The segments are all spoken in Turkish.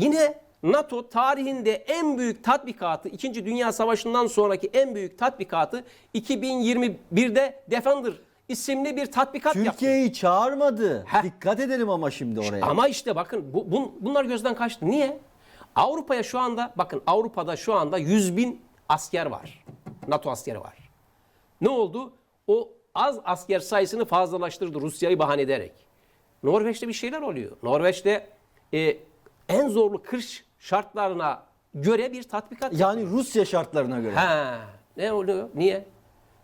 Yine NATO tarihinde en büyük tatbikatı, 2. Dünya Savaşı'ndan sonraki en büyük tatbikatı 2021'de Defender isimli bir tatbikat yaptı. Türkiye'yi çağırmadı. Heh. Dikkat edelim ama şimdi oraya. Ama işte bakın bu, bun- bunlar gözden kaçtı. Niye? Avrupa'ya şu anda bakın Avrupa'da şu anda 100 bin asker var. NATO askeri var. Ne oldu? O az asker sayısını fazlalaştırdı Rusya'yı bahane ederek. Norveç'te bir şeyler oluyor. Norveç'te e, en zorlu kış şartlarına göre bir tatbikat Yani Rusya şartlarına göre. Ha, ne oluyor? Niye?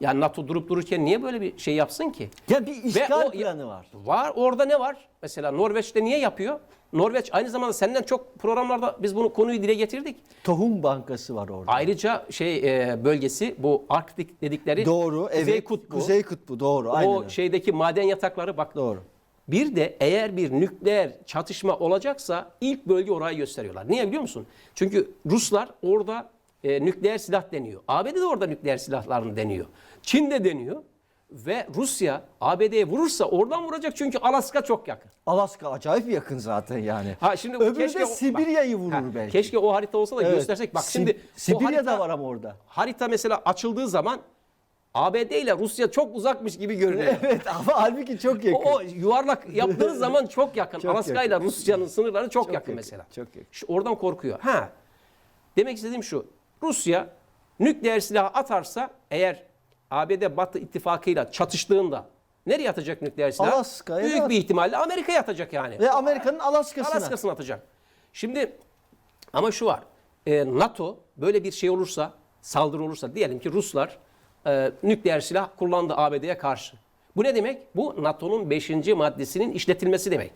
Ya NATO durup dururken niye böyle bir şey yapsın ki? Ya bir işgal o- planı var. Var. Orada ne var? Mesela Norveç'te niye yapıyor? Norveç aynı zamanda senden çok programlarda biz bunu konuyu dile getirdik. Tohum bankası var orada. Ayrıca şey e, bölgesi bu Arktik dedikleri Doğru. Kuzey evet. Kutbu. Kuzey Kutbu doğru. Aynen. o şeydeki maden yatakları bak. Doğru. Bir de eğer bir nükleer çatışma olacaksa ilk bölge orayı gösteriyorlar. Niye biliyor musun? Çünkü Ruslar orada e, nükleer silah deniyor. ABD de orada nükleer silahlarını deniyor. Çin de deniyor. Ve Rusya ABD'ye vurursa oradan vuracak çünkü Alaska çok yakın. Alaska acayip yakın zaten yani. Ha şimdi Öbürü keşke de Sibirya'yı vurur ha, belki. Keşke o harita olsa da Evet. göstersek. Bak şimdi Sibirya harita- da var ama orada. Harita mesela açıldığı zaman ABD ile Rusya çok uzakmış gibi görünüyor. Evet ama halbuki çok yakın. O, o yuvarlak yaptığınız zaman çok yakın. Çok Alaska ile Rusya'nın sınırları çok, yakın, yakın, mesela. çok yakın. İşte oradan korkuyor. Ha. Demek istediğim şu. Rusya nükleer silah atarsa eğer ABD Batı ittifakıyla çatıştığında nereye atacak nükleer silah? Alaska'ya Büyük da- bir ihtimalle Amerika'ya atacak yani. Ve Amerika'nın Alaska'sına. Alaska'sına atacak. Şimdi ama şu var. E, NATO böyle bir şey olursa, saldırı olursa diyelim ki Ruslar e, nükleer silah kullandı ABD'ye karşı. Bu ne demek? Bu NATO'nun 5. maddesinin işletilmesi demek.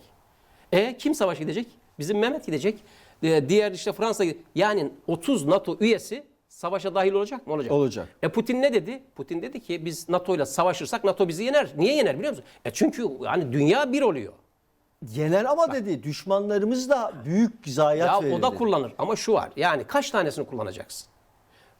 E kim savaş gidecek? Bizim Mehmet gidecek. E, diğer işte Fransa. Yani 30 NATO üyesi savaşa dahil olacak mı? Olacak. Olacak. E Putin ne dedi? Putin dedi ki biz NATO ile savaşırsak NATO bizi yener. Niye yener biliyor musun? E çünkü yani dünya bir oluyor. Yener ama dedi düşmanlarımız da büyük zayiat Ya verir o da dedi. kullanır ama şu var. Yani kaç tanesini kullanacaksın?